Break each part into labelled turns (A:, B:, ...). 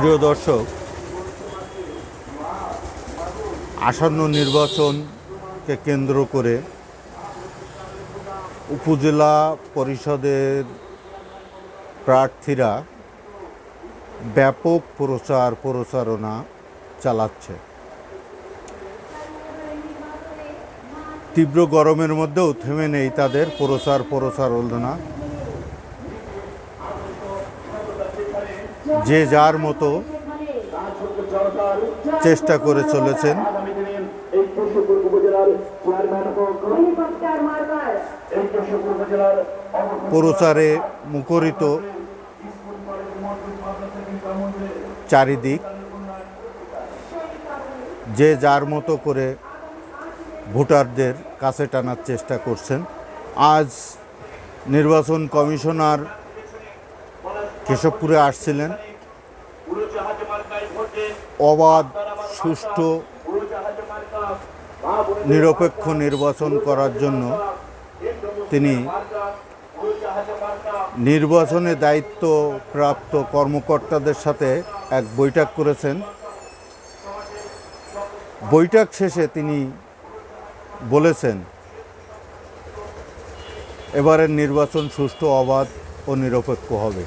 A: প্রিয় দর্শক, আসন্ন নির্বাচনকে কেন্দ্র করে উপজেলা পরিষদের প্রার্থীরা ব্যাপক প্রচার প্রচারণা চালাচ্ছে। তীব্র গরমের মধ্যেও থেমে নেই তাদের প্রচার প্রচারণা। যে যার মতো চেষ্টা করে চলেছেন। প্রচারে মুখরিত চারিদিক। যে যার মতো করে ভোটারদের কাছে টানার চেষ্টা করছেন। আজ নির্বাচন কমিশনার কেশবপুরে আসছিলেন। অবাধ, সুষ্ঠু, নিরপেক্ষ নির্বাচন করার জন্য তিনি নির্বাচনে দায়িত্বপ্রাপ্ত কর্মকর্তাদের সাথে এক বৈঠক করেছেন। বৈঠক শেষে তিনি বলেছেন, এবারের নির্বাচন সুষ্ঠু, অবাধ ও নিরপেক্ষ হবে।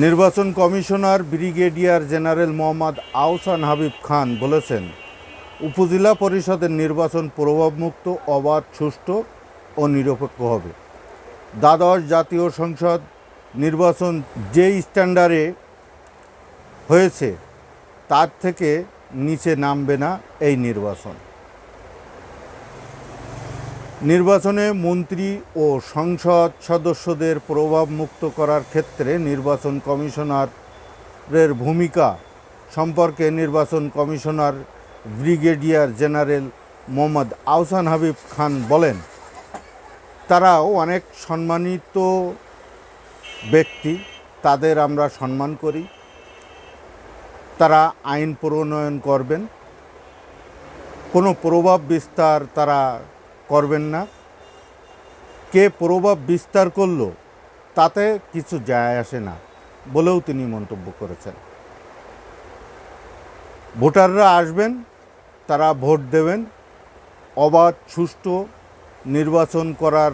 A: নির্বাচন commissioner brigadier general Mohammad Ahsan Habib Khan বলেছেন, উপজেলা পরিষদের নির্বাচন প্রভাবমুক্ত, অবাধ, সুষ্ঠু ও নিরপেক্ষ হবে। দ্বাদশ জাতীয় সংসদ নির্বাচন যে স্ট্যান্ডার্ডে হয়েছে, তার থেকে নিচে নামবে না এই নির্বাচন। নির্বাচনে মন্ত্রী ও সংসদ সদস্যদের প্রভাব মুক্ত করার ক্ষেত্রে নির্বাচন কমিশনারের ভূমিকা সম্পর্কে নির্বাচন commissioner brigadier general Mohammad Ahsan Habib Khan বলেন, তারাও অনেক সম্মানিত ব্যক্তি, তাদের আমরা সম্মান করি। তারা আইন প্রণয়ন করবেন। কোনো প্রভাব বিস্তার তারা করবেন না। কে প্রভাব বিস্তার করল, তাতে কিছু যায় আসে না বলেও তিনি মন্তব্য করেছেন। ভোটাররা আসবেন, তারা ভোট দেবেন। অবাধ, সুষ্ঠু নির্বাচন করার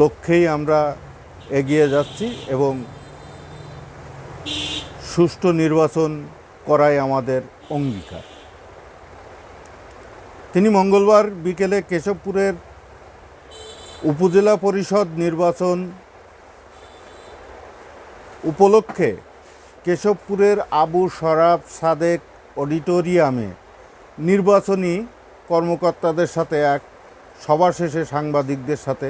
A: লক্ষ্যেই আমরা এগিয়ে যাচ্ছি এবং সুষ্ঠু নির্বাচন করাই আমাদের অঙ্গীকার। তিনি মঙ্গলবার বিকেলে কেশবপুরের উপজেলা পরিষদ নির্বাচন উপলক্ষে কেশবপুরের আবু শরাফ সাদেক অডিটোরিয়ামে নির্বাচনী কর্মকর্তাদের সাথে এক সভা শেষে সাংবাদিকদের সাথে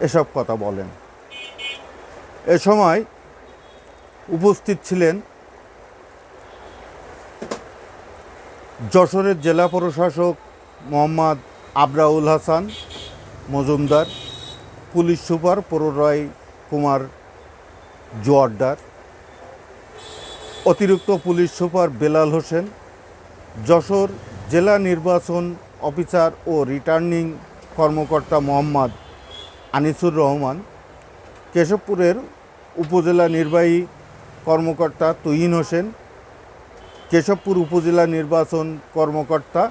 A: এসব কথা বলেন। এ সময় উপস্থিত ছিলেন যশোরের জেলা প্রশাসক মোহাম্মদ আবরাউল হাসান, মজুমদার, পুলিশ সুপার প্রণয় কুমার জোয়ারদার অতিরিক্ত পুলিশ সুপার বেলাল হোসেন, যশোর জেলা নির্বাচন অফিসার ও রিটার্নিং কর্মকর্তা মোহাম্মদ আনিসুর রহমান, কেশবপুরের উপজেলা নির্বাহী কর্মকর্তা তুহিন হোসেন কেশবপুর উপজেলা নির্বাচন কর্মকর্তা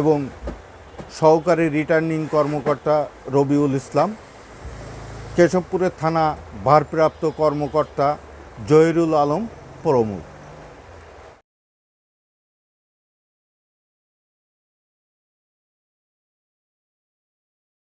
A: এবং সহকারী রিটার্নিং কর্মকর্তা রবিউল ইসলাম, কেশবপুরের থানা ভারপ্রাপ্ত কর্মকর্তা জহিরুল আলম প্রমুখ।